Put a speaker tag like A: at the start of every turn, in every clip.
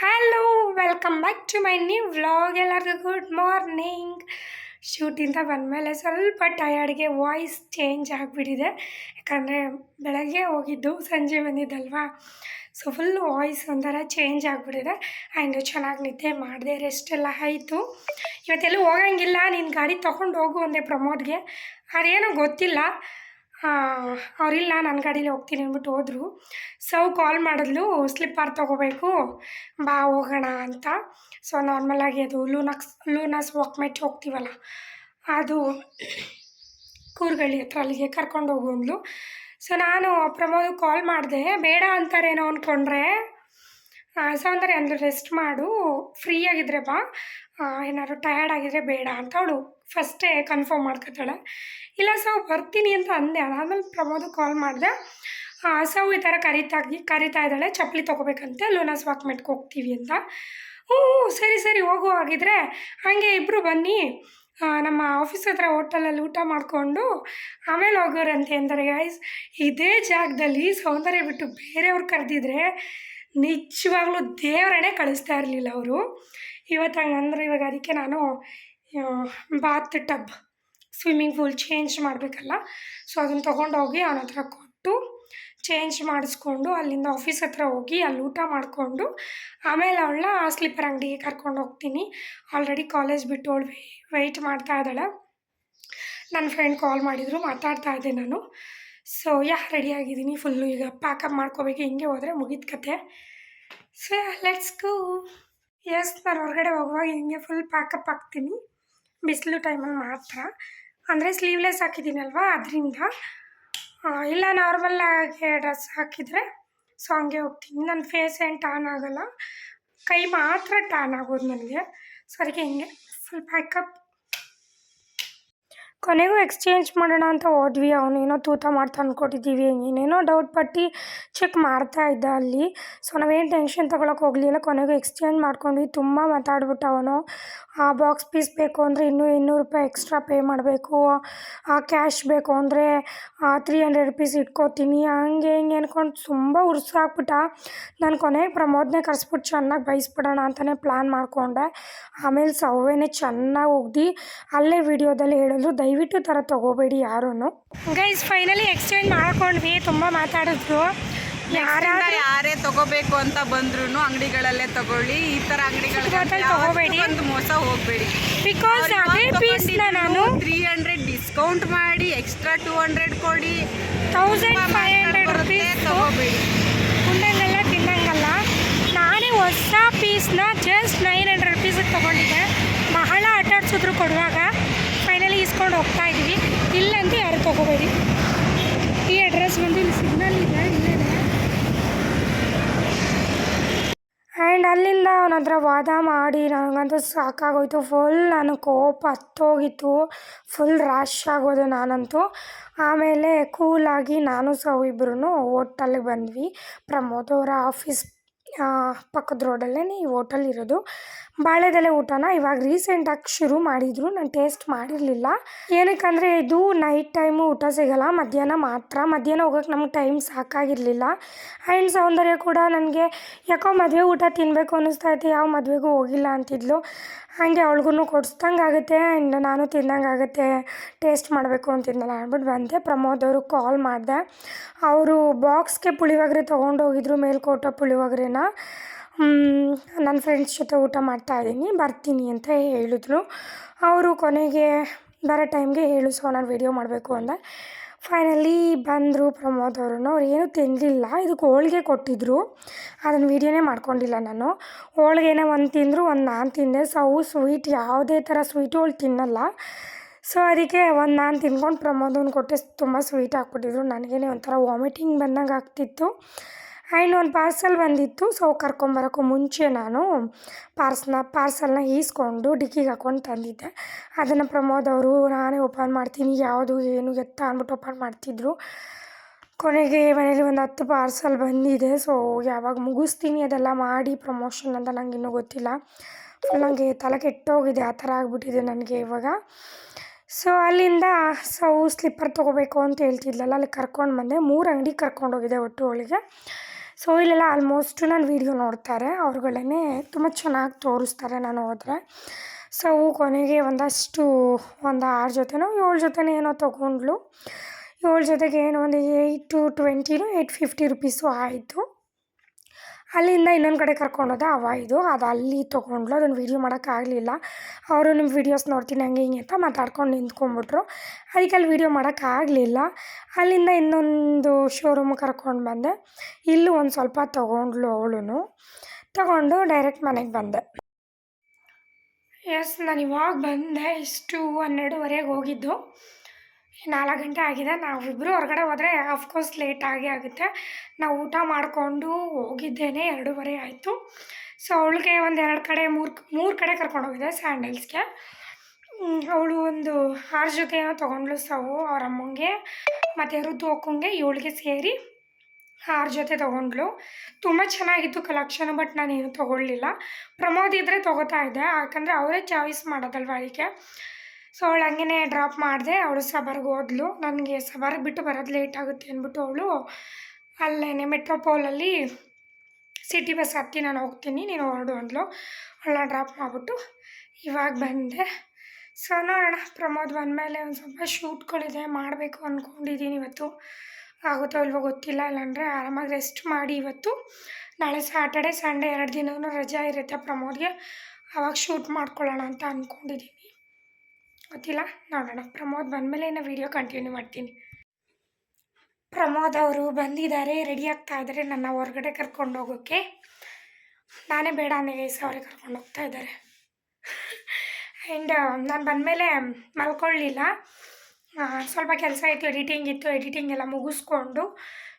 A: Hello welcome back to my new vlog ಎಲ್ಲರಿಗೂ good morning ಶೂಟಿಂದ ಬಂದಮೇಲೆ ಸ್ವಲ್ಪ ಟಯರ್ಡ್ಗೆ ವಾಯ್ಸ್ ಚೇಂಜ್ ಆಗಿಬಿಟ್ಟಿದೆ. ಯಾಕಂದರೆ ಬೆಳಗ್ಗೆ ಹೋಗಿದ್ದು, ಸಂಜೆ ಬಂದಿದ್ದಲ್ವಾ? ಸೊ ಫುಲ್ ವಾಯ್ಸ್ ಒಂಥರ ಚೇಂಜ್ ಆಗಿಬಿಟ್ಟಿದೆ. ಆ್ಯಂಡ್ ಚೆನ್ನಾಗಿ ನಿದ್ದೆ ಮಾಡಿದೆ ರೆಸ್ಟ್ ಎಲ್ಲ ಆಯಿತು. ಇವತ್ತೆಲ್ಲೂ ಹೋಗಂಗಿಲ್ಲ. ನಿನ್ನ ಗಾಡಿ ತೊಗೊಂಡು ಹೋಗು ಅಂದೆ ಪ್ರಮೋದ್ಗೆ. ಅದೇನೋ ಗೊತ್ತಿಲ್ಲ. ಅವರಿಲ್ಲ ನನ್ನ ಗಾಡೀಲಿ ಹೋಗ್ತೀನಿ ಅಂದ್ಬಿಟ್ಟು ಹೋದರು. ಸೌ ಕಾಲ್ ಮಾಡಿದ್ಲು ಸ್ಲಿಪ್ಪರ್ ತೊಗೋಬೇಕು, ಬಾ ಹೋಗೋಣ ಅಂತ. ಸೊ ನಾರ್ಮಲಾಗಿ ಅದು ಲೂನಕ್ಸ್, ಲೂನಸ್ ವಾಕ್ಮೆಟ್ ಹೋಗ್ತೀವಲ್ಲ, ಅದು ಕೂರ್ಗಳ್ಳಿ ಹತ್ರ ಅಲ್ಲಿಗೆ ಕರ್ಕೊಂಡು ಹೋಗು ಅಂದ್ಲು. ಸೊ ನಾನು ಪ್ರಮೋದ್ ಕಾಲ್ ಮಾಡಿದೆ, ಬೇಡ ಅಂತಾರೇನೋ ಅಂದ್ಕೊಂಡ್ರೆ ಸೊ ಅಂದರೆ ಅಂದರು ರೆಸ್ಟ್ ಮಾಡು ಫ್ರೀ ಆಗಿದ್ರೆ ಬಾ ಏನಾದ್ರು ಟಯರ್ಡ್ ಆಗಿದ್ರೆ ಬೇಡ ಅಂತ ಅವಳು ಫಸ್ಟೇ ಕನ್ಫರ್ಮ್ ಮಾಡ್ಕೊತಾಳೆ. ಇಲ್ಲ ಸಾವು ಬರ್ತೀನಿ ಅಂತ ಅಂದೆ. ಅದಾದಮೇಲೆ ಪ್ರಮೋದ್ ಕಾಲ್ ಮಾಡಿದೆ. ಸಾವು ಈ ಥರ ಕರಿತಾಗಿ ಕರಿತಾ ಇದ್ದಾಳೆ. ಚಪ್ಪಲಿ ತೊಗೋಬೇಕಂತೆ. ಲೋನಾಸ್ ವಾಕ್ಮೆಂಟ್ಗೆ ಹೋಗ್ತೀವಿ ಅಂತ. ಹ್ಞೂ ಸರಿ ಸರಿ, ಹೋಗೋ ಹಾಗಿದ್ರೆ. ಹಾಗೆ ಇಬ್ಬರು ಬನ್ನಿ. ನಮ್ಮ ಆಫೀಸ್ ಹತ್ರ ಹೋಟೆಲಲ್ಲಿ ಊಟ ಮಾಡಿಕೊಂಡು ಆಮೇಲೆ ಹೋಗೋರಂತೆ ಅಂದರೆ ಗೈಸ್ ಇದೇ ಜಾಗದಲ್ಲಿ ಸೌಂದರ್ಯ ಬಿಟ್ಟು ಬೇರೆಯವ್ರು ಕರೆದಿದ್ರೆ ನಿಜವಾಗ್ಲೂ ದೇವರನ್ನೇ ಕಳಿಸ್ತಾ ಇರಲಿಲ್ಲ ಅವರು. ಇವತ್ತು ಹಂಗಂದ್ರೆ ಇವಾಗ ಅದಕ್ಕೆ ನಾನು bath tub. Swimming pool change ಮಾಡಬೇಕಲ್ಲ? ಸೊ ಅದನ್ನು ತೊಗೊಂಡೋಗಿ ಅವನ ಹತ್ರ ಕೊಟ್ಟು ಚೇಂಜ್ ಮಾಡಿಸ್ಕೊಂಡು ಅಲ್ಲಿಂದ ಆಫೀಸ್ ಹತ್ರ ಹೋಗಿ ಅಲ್ಲಿ ಊಟ ಮಾಡಿಕೊಂಡು ಆಮೇಲೆ ಅವಳನ್ನ ಸ್ಲಿಪ್ಪರ್ ಅಂಗಡಿಗೆ ಕರ್ಕೊಂಡು ಹೋಗ್ತೀನಿ. ಆಲ್ರೆಡಿ ಕಾಲೇಜ್ ಬಿಟ್ಟು ಅವಳು ವೆಯ್ಟ್ ಮಾಡ್ತಾ ಇದ್ದಾಳೆ. ನನ್ನ ಫ್ರೆಂಡ್ ಕಾಲ್ ಮಾಡಿದರು, ಮಾತಾಡ್ತಾ ಇದ್ದೆ ನಾನು. ಸೊ ಯಾ ರೆಡಿಯಾಗಿದ್ದೀನಿ ಫುಲ್ಲು ಈಗ ಪ್ಯಾಕಪ್ ಮಾಡ್ಕೋಬೇಕು, ಹಿಂಗೆ ಹೋದರೆ ಮುಗಿದ ಕತೆ. ಸೊ ಲೆಟ್ಸ್ ಗೋ ಎಸ್ ನಾನು ಹೊರಗಡೆ ಹೋಗುವಾಗ ಹಿಂಗೆ ಫುಲ್ ಪ್ಯಾಕಪ್ ಹಾಕ್ತೀನಿ. ಬಿಸಿಲು ಟೈಮಲ್ಲಿ ಮಾತ್ರ. ಅಂದರೆ ಸ್ಲೀವ್ಲೆಸ್ ಹಾಕಿದ್ದೀನಲ್ವ? ಅದರಿಂದ ಇಲ್ಲ ನಾರ್ಮಲ್ಲಾಗಿ ಡ್ರೆಸ್ ಹಾಕಿದರೆ ಸೊ ಹಂಗೆ ಹೋಗ್ತೀನಿ. ನನ್ನ ಫೇಸ್ ಏನು ಟಾನ್ ಆಗೋಲ್ಲ. ಕೈ ಮಾತ್ರ ಟಾನ್ ಆಗೋದು ನನಗೆ. ಸೊ ಹಿಂಗೆ. ಫುಲ್ ಪ್ಯಾಕಪ್ ಕೊನೆಗೂ ಎಕ್ಸ್ಚೇಂಜ್ ಮಾಡೋಣ ಅಂತ ಹೋದ್ವಿ. ಏನೋ ತೂತ ಮಾಡ್ತಾ ಅಂದ್ಕೊಟ್ಟಿದ್ದೀವಿ ಏನೇನೋ ಡೌಟ್ ಪಟ್ಟು ಚೆಕ್ ಮಾಡ್ತಾ ಇದ್ದ ಅಲ್ಲಿ. ಸೊ ನಾವೇನು ಟೆನ್ಷನ್ ತೊಗೊಳಕ್ಕೆ ಹೋಗಲಿಲ್ಲ. ಕೊನೆಗೂ ಎಕ್ಸ್ಚೇಂಜ್ ಮಾಡ್ಕೊಂಡ್ವಿ. ತುಂಬ ಮಾತಾಡ್ಬಿಟ್ಟು ಅವನು. ಆ ಬಾಕ್ಸ್ ಪೀಸ್ ಬೇಕು ಅಂದರೆ ಇನ್ನೂ ಇನ್ನೂರು ರೂಪಾಯಿ ಎಕ್ಸ್ಟ್ರಾ ಪೇ ಮಾಡಬೇಕು. ಆ ಕ್ಯಾಶ್ ಬೇಕು ಅಂದರೆ ತ್ರೀ ಹಂಡ್ರೆಡ್ ರುಪೀಸ್ ಇಟ್ಕೋತೀನಿ. ಹಂಗೆ ಹಿಂಗೆ ಅಂದ್ಕೊಂಡು ತುಂಬ ಉರ್ಸಾಕ್ಬಿಟ್ಟ ನಾನು ಕೊನೆಗೆ ಪ್ರಮೋದನೇ ಕರೆಸ್ಬಿಟ್ಟು ಚೆನ್ನಾಗಿ ಬಯಸ್ಬಿಡೋಣ ಅಂತಲೇ ಪ್ಲ್ಯಾನ್ ಮಾಡಿಕೊಂಡೆ. ಆಮೇಲೆ ಸವ್ವೆನೇ ಚೆನ್ನಾಗಿ ಒಗ್ದು ಅಲ್ಲೇ ವಿಡಿಯೋದಲ್ಲಿ ಹೇಳಿದ್ರು ದಯವಿಟ್ಟು ಥರ ತೊಗೋಬೇಡಿ ಯಾರೂ ಗೈಸ್ ಫೈನಲಿ ಎಕ್ಸ್ಚೇಂಜ್ ಮಾಡ್ಕೊಂಡ್ವಿ ತುಂಬ ಮಾತಾಡಿದ್ರು.
B: ಯಾರೇ ತಗೋಬೇಕು ಅಂತ ಬಂದ್ರು ಅಂಗಡಿಗಳಲ್ಲೇ ತಗೊಳ್ಳಿ ಈ ತರ
A: ಅಂಗಡಿಗಳಲ್ಲಿ ತಗೋಬೇಡಿ.
B: ಒಂದು ಮೋಸ ಹೋಗ್ಬೇಡಿ.
A: ಬಿಕಾಸ್ ಅದೇ ಪೀಸ್ ನಾನು
B: ತ್ರೀ ಹಂಡ್ರೆಡ್ ಡಿಸ್ಕೌಂಟ್ ಮಾಡಿ ಎಕ್ಸ್ಟ್ರಾ ಟೂ ಹಂಡ್ರೆಡ್ ಕೊಡಿ.
A: ತೌಸಂಡ್ ಫೈವ್ ಹಂಡ್ರೆಡ್ ರುಪೀಸ್
B: ತಗೋಬೇಡಿ.
A: ಉಂಡಂಗೆಲ್ಲ ತಿನ್ನಂಗಲ್ಲ ನಾನೇ ಹೊಸ ಪೀಸ್ನ ಜಸ್ಟ್ ನೈನ್ ಇಸ್ಕೊಂಡು ಹೋಗ್ತಾ ಇದ್ದೀವಿ ಇಲ್ಲಂತೂ ಯಾರು ತೊಗೋಬೇಡಿ. ಈ ಅಡ್ರೆಸ್ ಬಂದು ಇಲ್ಲಿ ಸಿಗ್ನಲ್ ಇದೆ, ಇಲ್ಲೇ ಆ್ಯಂಡ್ ಅಲ್ಲಿಂದ ಅವನ ಹತ್ರ ವಾದ ಮಾಡಿ ನನಗಂತೂ ಸಾಕಾಗೋಯ್ತು. ಫುಲ್ ನಾನು ಕೋಪ ಹತ್ತೋಗಿತ್ತು. ಫುಲ್ ರ್ಯಾಶ್ ಆಗೋದು ನಾನಂತೂ. ಆಮೇಲೆ ಕೂಲಾಗಿ ನಾನು ಸಹ ಇಬ್ಬರೂ ಹೋಟಲ್ಗೆ ಬಂದ್ವಿ. ಪ್ರಮೋದ್ ಅವರ ಆಫೀಸ್ ಪಕ್ಕದ ರೋಡಲ್ಲೇ ಈ ಹೋಟೆಲ್ ಇರೋದು. ಬಾಳೆದೆಲೆ ಊಟನ ಇವಾಗ ರೀಸೆಂಟಾಗಿ ಶುರು ಮಾಡಿದರು. ನಾನು ಟೇಸ್ಟ್ ಮಾಡಿರಲಿಲ್ಲ. ಏನಕ್ಕಂದರೆ ಇದು ನೈಟ್ ಟೈಮು ಊಟ ಸಿಗಲ್ಲ. ಮಧ್ಯಾಹ್ನ ಮಾತ್ರ. ಮಧ್ಯಾಹ್ನ ಹೋಗೋಕೆ ನಮ್ಗೆ ಟೈಮ್ ಸಾಕಾಗಿರಲಿಲ್ಲ. ಆ್ಯಂಡ್ ಸೌಂದರ್ಯ ಕೂಡ ನನಗೆ ಯಾಕೋ ಮದುವೆ ಊಟ ತಿನ್ನಬೇಕು ಅನ್ನಿಸ್ತಾ ಇತ್ತು. ಯಾವ ಮದುವೆಗೂ ಹೋಗಿಲ್ಲ ಅಂತಿದ್ಲು. ಹಾಗೆ ಅವ್ಳಿಗೂ ಕೊಡಿಸ್ದಂಗೆ ಆಗುತ್ತೆ ಆ್ಯಂಡ್ ನಾನು ತಿಂದಂಗೆ ಆಗುತ್ತೆ, ಟೇಸ್ಟ್ ಮಾಡಬೇಕು ಅಂತಿದ್ನಲ್ಲ ಅಂದ್ಬಿಟ್ಟು ಬಂದೆ. ಪ್ರಮೋದ್ ಅವರು ಕಾಲ್ ಮಾಡಿದೆ. ಅವರು ಬಾಕ್ಸ್ಗೆ ಪುಳಿಯೋಗರೆ ತೊಗೊಂಡೋಗಿದ್ರು, ಮೇಲ್ಕೋಟೆ ಪುಳಿಯೋಗರೆನ. ನನ್ನ ಫ್ರೆಂಡ್ಸ್ ಜೊತೆ ಊಟ ಮಾಡ್ತಾಯಿದ್ದೀನಿ ಬರ್ತೀನಿ ಅಂತ ಹೇಳಿದ್ರು. ಅವರು ಕೊನೆಗೆ ಬರೋ ಟೈಮ್ಗೆ ಹೇಳು ಸೊ, ನಾನು ವೀಡಿಯೋ ಮಾಡಬೇಕು ಅಂದೆ. ಫೈನಲಿ ಬಂದರು ಪ್ರಮೋದ್ ಅವರು ಅವ್ರು ಏನೂ ತಿನ್ನಲಿಲ್ಲ ಇದಕ್ಕೆ ಹೋಳಿಗೆ ಕೊಟ್ಟಿದ್ದರು ಅದನ್ನು ವೀಡಿಯೋನೇ ಮಾಡ್ಕೊಂಡಿಲ್ಲ ನಾನು. ಹೋಳಿಗೆನ ಒಂದು ತಿಂದರು, ಒಂದು ನಾನು ತಿಂದೆ. ಸೊ ಅವು ಸ್ವೀಟ್ ಯಾವುದೇ ಥರ ಸ್ವೀಟು ಅವಳು ತಿನ್ನಲ್ಲ. ಸೊ ಅದಕ್ಕೆ ಒಂದು ನಾನು ತಿನ್ಕೊಂಡು ಪ್ರಮೋದನ್ನು ಕೊಟ್ಟೆ. ತುಂಬ ಸ್ವೀಟ್ ಹಾಕ್ಬಿಟ್ಟಿದ್ರು ನನಗೇನೆ ಒಂಥರ ವಾಮಿಟಿಂಗ್ ಬಂದಂಗೆ ಆಗ್ತಿತ್ತು. ಒಂದು ಪಾರ್ಸಲ್ ಬಂದಿತ್ತು, ಸೊ ಕರ್ಕೊಂಬರೋಕ್ಕೂ ಮುಂಚೆ ನಾನು ಪಾರ್ಸ್ನ, ಪಾರ್ಸಲ್ನ ಈಸ್ಕೊಂಡು ಡಿಕ್ಕಿಗೆ ಹಾಕ್ಕೊಂಡು ತಂದಿದ್ದೆ. ಅದನ್ನು ಪ್ರಮೋದ್ ಅವರು, ನಾನೇ ಓಪನ್ ಮಾಡ್ತೀನಿ, ಯಾವುದು, ಏನು, ಎತ್ತ ಅಂದ್ಬಿಟ್ಟು ಓಪನ್ ಮಾಡ್ತಿದ್ರು. ಕೊನೆಗೆ ಮನೇಲಿ ಒಂದು ಹತ್ತು ಪಾರ್ಸಲ್ ಬಂದಿದೆ, ಸೊ ಯಾವಾಗ ಮುಗಿಸ್ತೀನಿ ಅದೆಲ್ಲ ಮಾಡಿ ಪ್ರಮೋಷನ್ ಅಂತ ನಂಗೆ ಇನ್ನೂ ಗೊತ್ತಿಲ್ಲ. ನನಗೆ ತಲೆ ಕೆಟ್ಟೋಗಿದೆ, ಆ ಥರ ಆಗಿಬಿಟ್ಟಿದೆ ನನಗೆ ಇವಾಗ. ಸೊ ಅಲ್ಲಿಂದ, ಸೊ, ಸ್ಲಿಪ್ಪರ್ ತೊಗೋಬೇಕು ಅಂತ ಹೇಳ್ತಿದ್ಲಲ್ಲ, ಅಲ್ಲಿ ಕರ್ಕೊಂಡು ಬಂದೆ. ಮೂರು ಅಂಗಡಿ ಕರ್ಕೊಂಡೋಗಿದೆ ಒಟ್ಟು ಅವಳಿಗೆ ಸೊ ಇಲ್ಲೆಲ್ಲ ಆಲ್ಮೋಸ್ಟ್ ನನ್ನ ವೀಡಿಯೋ ನೋಡ್ತಾರೆ. ಅವ್ರುಗಳೇ ತುಂಬ ಚೆನ್ನಾಗಿ ತೋರಿಸ್ತಾರೆ ನಾನು ಹೋದರೆ. ಸೊ ಕೊನೆಗೆ ಒಂದಷ್ಟು, ಒಂದು ಆರು ಜೊತೆನೋ ಏಳು ಜೊತೆನೋ ಏನೋ ತೊಗೊಂಡ್ಳು. ಏಳು ಜೊತೆಗೆ ಏನೋ ಒಂದು ಏಯ್ಟ್ ಟ್ವೆಂಟಿನೋ ಏಯ್ಟ್ ಫಿಫ್ಟಿ ರುಪೀಸು ಆಯಿತು. ಅಲ್ಲಿಂದ ಇನ್ನೊಂದು ಕಡೆ ಕರ್ಕೊಂಡೋದ ಅವ ಇದು, ಅದು ಅಲ್ಲಿ ತೊಗೊಂಡ್ಲು ಅದನ್ನು ವೀಡಿಯೋ ಮಾಡೋಕ್ಕಾಗಲಿಲ್ಲ ಅವರು ನಿಮ್ಮ ವೀಡಿಯೋಸ್ ನೋಡ್ತೀನಿ, ಹಂಗೆ ಹಿಂಗೆ ಅಂತ ಮಾತಾಡ್ಕೊಂಡು ನಿಂತ್ಕೊಂಡ್ಬಿಟ್ರು. ಅದಕ್ಕೆ ಅಲ್ಲಿ ವೀಡಿಯೋ ಮಾಡೋಕ್ಕಾಗಲಿಲ್ಲ ಅಲ್ಲಿಂದ ಇನ್ನೊಂದು ಶೋರೂಮ್ ಕರ್ಕೊಂಡು ಬಂದೆ. ಇಲ್ಲೂ ಒಂದು ಸ್ವಲ್ಪ ತೊಗೊಂಡ್ಲು ಅವಳು ತೊಗೊಂಡು ಡೈರೆಕ್ಟ್ ಮನೆಗೆ ಬಂದೆ. ಎಸ್ ನಾನು ಇವಾಗ ಬಂದೆ. ಇಷ್ಟು ಹನ್ನೆರಡುವರೆಗೆ ಹೋಗಿದ್ದು. ನಾಲ್ಕು ಗಂಟೆ ಆಗಿದೆ. ನಾವಿಬ್ಬರು ಹೊರಗಡೆ ಹೋದರೆ ಆಫ್ಕೋರ್ಸ್ ಲೇಟ್ ಆಗೇ ಆಗುತ್ತೆ. ನಾವು ಊಟ ಮಾಡಿಕೊಂಡು ಹೋಗಿದ್ದೇನೆ, ಎರಡೂವರೆ ಆಯಿತು. ಸೊ ಅವಳಿಗೆ ಒಂದು ಎರಡು ಕಡೆ, ಮೂರು ಮೂರು ಕಡೆ ಕರ್ಕೊಂಡು ಹೋಗಿದ್ದೆ ಸ್ಯಾಂಡಲ್ಸ್ಗೆ. ಅವಳು ಒಂದು ಆರು ಜೊತೆ ಏನೋ ತೊಗೊಂಡ್ಲು ಸವು ಅವ್ರ ಅಮ್ಮಂಗೆ, ಮತ್ತು ಋತು ಹೋಗಂಗೆ ಇವಳಿಗೆ ಸೇರಿ ಆರು ಜೊತೆ ತೊಗೊಂಡ್ಳು. ತುಂಬ ಚೆನ್ನಾಗಿತ್ತು ಕಲೆಕ್ಷನ್ ಬಟ್ ನಾನೇನು ತೊಗೊಳ್ಳಿಲ್ಲ. ಪ್ರಮೋದ್ ಇದ್ದರೆ ತೊಗೋತಾ ಇದ್ದೆ, ಯಾಕಂದರೆ ಅವರೇ ಚಾಯ್ಸ್ ಮಾಡೋದಲ್ವ ಅದಕ್ಕೆ ಸೊ ಅವಳು ಹಂಗೇ ಡ್ರಾಪ್ ಮಾಡಿದೆ, ಅವಳು ಸಬರ್ಗೆ ಹೋದ್ಲು. ನನಗೆ ಸಬರ್ಗೆ ಬಿಟ್ಟು ಬರೋದು ಲೇಟ್ ಆಗುತ್ತೆ ಅಂದ್ಬಿಟ್ಟು ಅವಳು ಅಲ್ಲೇ ಮೆಟ್ರೋಪೋಲಲ್ಲಿ ಸಿಟಿ ಬಸ್ ಹತ್ತಿ ನಾನು ಹೋಗ್ತೀನಿ, ನೀನು ಹೊರಡು ಅಂದ್ಲು. ಅವಳನ್ನ ಡ್ರಾಪ್ ಮಾಡಿಬಿಟ್ಟು ಇವಾಗ ಬಂದೆ. ಸೊ ನೋಡೋಣ, ಪ್ರಮೋದ್ ಬಂದಮೇಲೆ ಒಂದು ಸ್ವಲ್ಪ ಶೂಟ್ಗಳಿದೆ ಮಾಡಬೇಕು ಅಂದ್ಕೊಂಡಿದ್ದೀನಿ ಇವತ್ತು. ಆಗುತ್ತೋ ಇಲ್ವೋ ಗೊತ್ತಿಲ್ಲ, ಇಲ್ಲಾಂದರೆ ಆರಾಮಾಗಿ ರೆಸ್ಟ್ ಮಾಡಿ ಇವತ್ತು. ನಾಳೆ ಸ್ಯಾಟರ್ಡೆ ಸಂಡೇ ಎರಡು ದಿನವೂ ರಜಾ ಇರುತ್ತೆ ಪ್ರಮೋದ್ಗೆ. ಆವಾಗ ಶೂಟ್ ಮಾಡ್ಕೊಳ್ಳೋಣ ಅಂತ ಅಂದ್ಕೊಂಡಿದ್ದೀನಿ ಗೊತ್ತಿಲ್ಲ. ನೋಡೋಣ. ಪ್ರಮೋದ್ ಬಂದಮೇಲೆ ನಾನು ವೀಡಿಯೋ ಕಂಟಿನ್ಯೂ ಮಾಡ್ತೀನಿ. ಪ್ರಮೋದ್ ಅವರು ಬಂದಿದ್ದಾರೆ. ರೆಡಿ ಆಗ್ತಾ ಇದ್ದಾರೆ ನನ್ನ ಹೊರಗಡೆ ಕರ್ಕೊಂಡು ಹೋಗೋಕ್ಕೆ ನಾನೇ ಬೇಡ ಗೈಸ್ ಅವರೇ ಕರ್ಕೊಂಡು ಹೋಗ್ತಾ ಇದ್ದಾರೆ ಆ್ಯಂಡ್ ನಾನು ಬಂದಮೇಲೆ ಮಲ್ಕೊಳ್ಳಿಲ್ಲ. ಸ್ವಲ್ಪ ಕೆಲಸ ಇತ್ತು ಎಡಿಟಿಂಗ್ ಇತ್ತು. ಎಡಿಟಿಂಗ್ ಎಲ್ಲ ಮುಗಿಸ್ಕೊಂಡು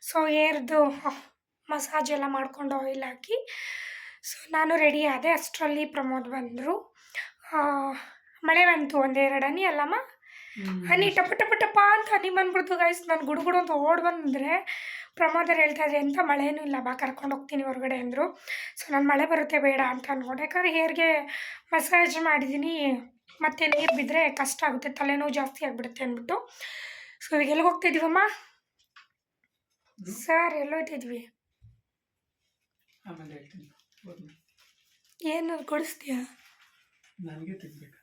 A: ಸೊ ಏರ್ದು ಮಸಾಜ್ ಎಲ್ಲ ಮಾಡ್ಕೊಂಡು ಆಯಿಲ್ ಹಾಕಿ ಸೊ ನಾನು ರೆಡಿ ಆದೆ. ಅಷ್ಟರಲ್ಲಿ ಪ್ರಮೋದ್ ಬಂದರು. ಮಳೆ ಬಂತು ಒಂದೆರಡು ಹನಿ ಅಲ್ಲಮ್ಮ? ಹನಿ ಟಪ ಟಪ ಟಪ ಅಂತ ಹನಿ ಬಂದ್ಬಿಡ್ತು ಗೈಸ್ ನಾನು ಗುಡು ಗುಡು ಅಂತ ಓಡ್ ಬಂದ್ರೆ ಪ್ರಮೋದರ್ ಹೇಳ್ತಾ ಇದ್ರೆ ಎಂಥ ಮಳೆನೂ ಇಲ್ಲ ಬಾ ಕರ್ಕೊಂಡು ಹೋಗ್ತೀನಿ ಹೊರಗಡೆ ಅಂದರು. ಸೊ ನಾನು ಮಳೆ ಬರುತ್ತೆ ಬೇಡ ಅಂತ ಅಂದ್ಕೊಂಡೆ ಯಾಕಂದ್ರೆ ಹೇರ್ಗೆ ಮಸಾಜ್ ಮಾಡಿದ್ದೀನಿ ಮತ್ತೆ ನೀರು ಬಿದ್ದರೆ ಕಷ್ಟ ಆಗುತ್ತೆ ತಲೆನೋವು ಜಾಸ್ತಿ ಆಗಿಬಿಡುತ್ತೆ ಅಂದ್ಬಿಟ್ಟು. ಸೊ ಇವಾಗ ಎಲ್ಲಿಗೆ ಹೋಗ್ತಿದ್ದೀವಮ್ಮ ಸರ್
C: ಎಲ್ಲೋಯ್ತಿದ್ವಿ
A: ಏನು ಕೊಡಿಸ್ತೀಯಾ
C: ನನಗೆ ತಿನ್ಬೇಕು.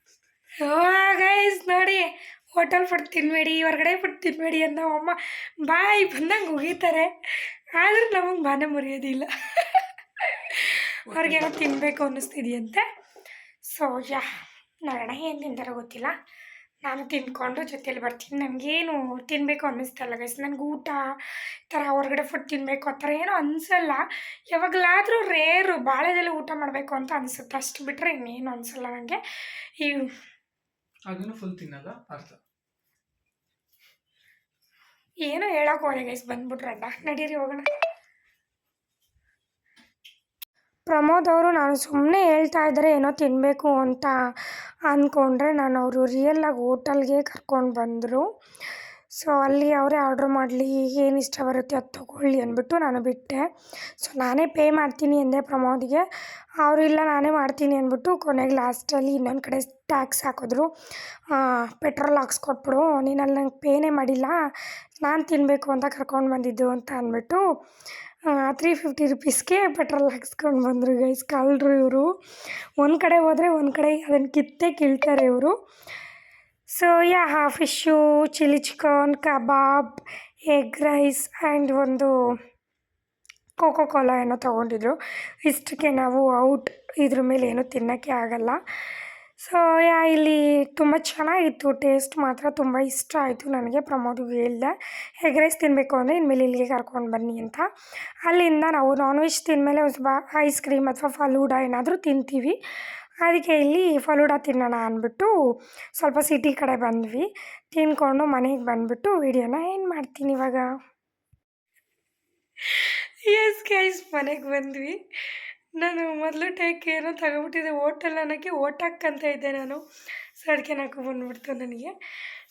A: ಗೈಸ್ ನೋಡಿ ಹೋಟೆಲ್ ಫುಡ್ ತಿನ್ನಬೇಡಿ ಹೊರಗಡೆ ಫುಡ್ ತಿನ್ನಬೇಡಿ ಅಂತ ಅಮ್ಮ ಬಾಯ್ ಬಂದಂಗೆ ಉಗಿತಾರೆ. ಆದರೂ ನಮಗೆ ಬಾನೆ ಮುರಿಯೋದಿಲ್ಲ. ಅವ್ರಿಗೇನೋ ತಿನ್ನಬೇಕು ಅನ್ನಿಸ್ತಿದೆಯಂತೆ. ಸೊ ಯಾ ನೋಡೋಣ ಏನು ತಿಂತಾರೋ ಗೊತ್ತಿಲ್ಲ. ನಾನು ತಿನ್ಕೊಂಡು ಜೊತೆಯಲ್ಲಿ ಬರ್ತೀನಿ. ನನಗೇನು ತಿನ್ನಬೇಕು ಅನ್ನಿಸ್ತಲ್ಲ ಗೈಸ್ ನನಗೆ ಊಟ, ಈ ಥರ ಹೊರಗಡೆ ಫುಡ್ ತಿನ್ನಬೇಕು ಆ ಥರ ಏನೂ ಅನಿಸಲ್ಲ. ಯಾವಾಗಲಾದರೂ ರೇರು ಬಾಳೆದಲ್ಲಿ ಊಟ ಮಾಡಬೇಕು ಅಂತ ಅನಿಸುತ್ತೆ. ಅಷ್ಟು ಬಿಟ್ಟರೆ ಇನ್ನೇನು ಅನಿಸಲ್ಲ ನನಗೆ ಈ
C: ಅದನ್ನು ಫುಲ್ ತಿನ್ನಲ್ಲ ಅರ್ಥ
A: ಏನೋ ಹೇಳಕ್ ಹೋದೆ ಗೈಸ್ ಬಂದ್ಬಿಟ್ರಡ್ಡ ನಡೀರಿ ಹೋಗೋಣ. ಪ್ರಮೋದ್ ಅವರು ನಾನು ಸುಮ್ಮನೆ ಹೇಳ್ತಾ ಇದ್ದಾರೆ ಏನೋ ತಿನ್ನಬೇಕು ಅಂತ ಅಂದ್ಕೊಂಡ್ರೆ ನಾನು ಅವರು ರಿಯಲ್ಲಾಗಿ ಹೋಟೆಲ್ಗೆ ಕರ್ಕೊಂಡು ಬಂದರು. ಸೊ ಅಲ್ಲಿ ಅವರೇ ಆರ್ಡ್ರ್ ಮಾಡಲಿ, ಏನು ಇಷ್ಟ ಬರುತ್ತೆ ಅದು ತೊಗೊಳ್ಳಿ ಅಂದ್ಬಿಟ್ಟು ನಾನು ಬಿಟ್ಟೆ. ಸೊ ನಾನೇ ಪೇ ಮಾಡ್ತೀನಿ ಎಂದೆ ಪ್ರಮೋದ್ಗೆ. ಅವರು ಇಲ್ಲ, ನಾನೇ ಮಾಡ್ತೀನಿ ಅಂದ್ಬಿಟ್ಟು ಕೊನೆಗೆ ಲಾಸ್ಟಲ್ಲಿ ಇನ್ನೊಂದು ಕಡೆ ಟ್ಯಾಕ್ಸ್ ಹಾಕಿದ್ರು. ಪೆಟ್ರೋಲ್ ಹಾಕ್ಸ್ಕೊಟ್ಬಿಡು, ನೀನಲ್ಲಿ ನಂಗೆ ಪೇನೇ ಮಾಡಿಲ್ಲ, ನಾನು ತಿನ್ನಬೇಕು ಅಂತ ಕರ್ಕೊಂಡು ಬಂದಿದ್ದು ಅಂತ ಅಂದ್ಬಿಟ್ಟು ತ್ರೀ ಫಿಫ್ಟಿ ರುಪೀಸ್ಗೆ ಪೆಟ್ರೋಲ್ ಹಾಕ್ಸ್ಕೊಂಡು ಬಂದರು ಗೈಸ್ ಕಳ್ಳರು ಇವರು. ಒಂದು ಕಡೆ ಹೋದರೆ ಒಂದು ಕಡೆ ಅದನ್ನು ಕಿತ್ತೇ ಕೀಳ್ತಾರೆ ಇವರು. So yeah fish chilli chicken kebab egg rice and ಒಂದು ಕೋಕೋ ಕೋಲಾ ಏನೋ ತೊಗೊಂಡಿದ್ರು. ಇಷ್ಟಕ್ಕೆ ನಾವು ಔಟ್ ಇದ್ರ ಮೇಲೆ ಏನೂ ತಿನ್ನೋಕ್ಕೆ ಆಗಲ್ಲ. ಸೊ ಯಾ ಇಲ್ಲಿ ತುಂಬ ಚೆನ್ನಾಗಿತ್ತು. ಟೇಸ್ಟ್ ಮಾತ್ರ ತುಂಬ ಇಷ್ಟ ಆಯಿತು ನನಗೆ. ಪ್ರಮೋದ್ಗೆ ಹೇಳ್ದೆ ಎಗ್ ರೈಸ್ ತಿನ್ನಬೇಕು ಅಂದರೆ ಇನ್ಮೇಲೆ ಇಲ್ಲಿಗೆ ಕರ್ಕೊಂಡು ಬನ್ನಿ ಅಂತ. ಅಲ್ಲಿಂದ ನಾವು ನಾನ್ ವೆಜ್ ತಿಂದಮೇಲೆ ಒಂದು ಐಸ್ ಕ್ರೀಮ್ ಅಥವಾ ಫಲೂಡ ಏನಾದರೂ ತಿಂತೀವಿ. ಅದಕ್ಕೆ ಇಲ್ಲಿ ಫಲೂಡ ತಿನ್ನೋಣ ಅಂದ್ಬಿಟ್ಟು ಸ್ವಲ್ಪ ಸಿಟಿ ಕಡೆ ಬಂದ್ವಿ. ತಿನ್ಕೊಂಡು ಮನೆಗೆ ಬಂದ್ಬಿಟ್ಟು ವೀಡಿಯೋನ ಏನು ಮಾಡ್ತೀನಿ ಇವಾಗ? ಎಸ್ ಗೈಸ್ ಮನೆಗೆ ಬಂದ್ವಿ. ನಾನು ಮೊದಲು ಟೇಕ್ ಏನೋ ತಗೊಬಿಟ್ಟಿದ್ದೆ ಹೋಟೆಲ್ ಅನ್ನೋಕ್ಕೆ ಓಟಾಕ್ಕಂತ ಇದ್ದೆ ನಾನು. ಸೊ ಅದಕ್ಕೆ ಬಂದ್ಬಿಡ್ತು ನನಗೆ.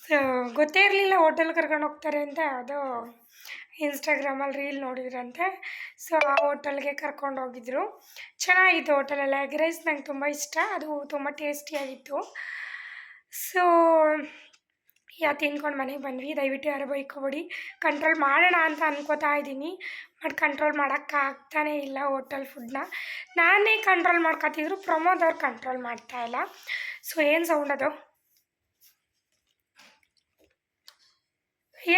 A: ಸೊ ಗೊತ್ತೇ ಇರಲಿಲ್ಲ ಹೋಟೆಲ್ ಕರ್ಕೊಂಡು ಹೋಗ್ತಾರೆ ಅಂತ. ಯಾವುದೋ ಇನ್ಸ್ಟಾಗ್ರಾಮಲ್ಲಿ ರೀಲ್ ನೋಡಿದ್ರಂತೆ. ಸೊ ಆ ಹೋಟೆಲ್ಗೆ ಕರ್ಕೊಂಡು ಹೋಗಿದ್ರು. ಚೆನ್ನಾಗಿತ್ತು ಹೋಟೆಲೆಲ್ಲ ಎಗ್ ರೈಸ್ ನಂಗೆ ತುಂಬ ಇಷ್ಟ. ಅದು ತುಂಬ ಟೇಸ್ಟಿಯಾಗಿತ್ತು ಸೊ ಯಾ, ತಿನ್ಕೊಂಡು ಮನೆಗೆ ಬಂದ್ವಿ. ದಯವಿಟ್ಟು ಯಾರು ಬೈಕೋಬೇಡಿ. ಕಂಟ್ರೋಲ್ ಮಾಡೋಣ ಅಂತ ಅನ್ಕೋತಾ ಇದ್ದೀನಿ. ಬಟ್ ಕಂಟ್ರೋಲ್ ಮಾಡೋಕ್ಕಾಗ್ತಾನೇ ಇಲ್ಲ ಹೋಟೆಲ್ ಫುಡ್ನ ನಾನೇ ಕಂಟ್ರೋಲ್ ಮಾಡ್ಕೊತಿದ್ರು. ಪ್ರಮೋದ್ ಅವ್ರು ಕಂಟ್ರೋಲ್ ಮಾಡ್ತಾ ಇಲ್ಲ. ಸೊ ಏನು ಸೌಂಡ್ ಅದು?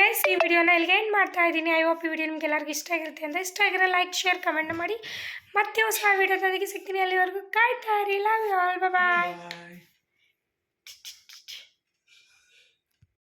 A: ಎಸ್ ಈ ವಿಡಿಯೋನ ಇಲ್ಲಿಗೆ ಏನು ಮಾಡ್ತಾ ಇದ್ದೀನಿ. ಐ ಹೋಪ್ ಈ ವಿಡಿಯೋ ನಿಮ್ಗೆ ಎಲ್ಲರಿಗೂ ಇಷ್ಟ ಆಗಿರುತ್ತೆ ಅಂತ ಇಷ್ಟ ಆಗಿರೋ ಲೈಕ್ ಶೇರ್ ಕಮೆಂಟ್ ಮಾಡಿ. ಮತ್ತೆ ಹೊಸ ವಿಡಿಯೋದೊಂದಿಗೆ ಸಿಗ್ತೀನಿ ಅಲ್ಲಿವರೆಗೂ. ಕಾಯ್ತಾ ಇರಿ. Love you all bye
C: bye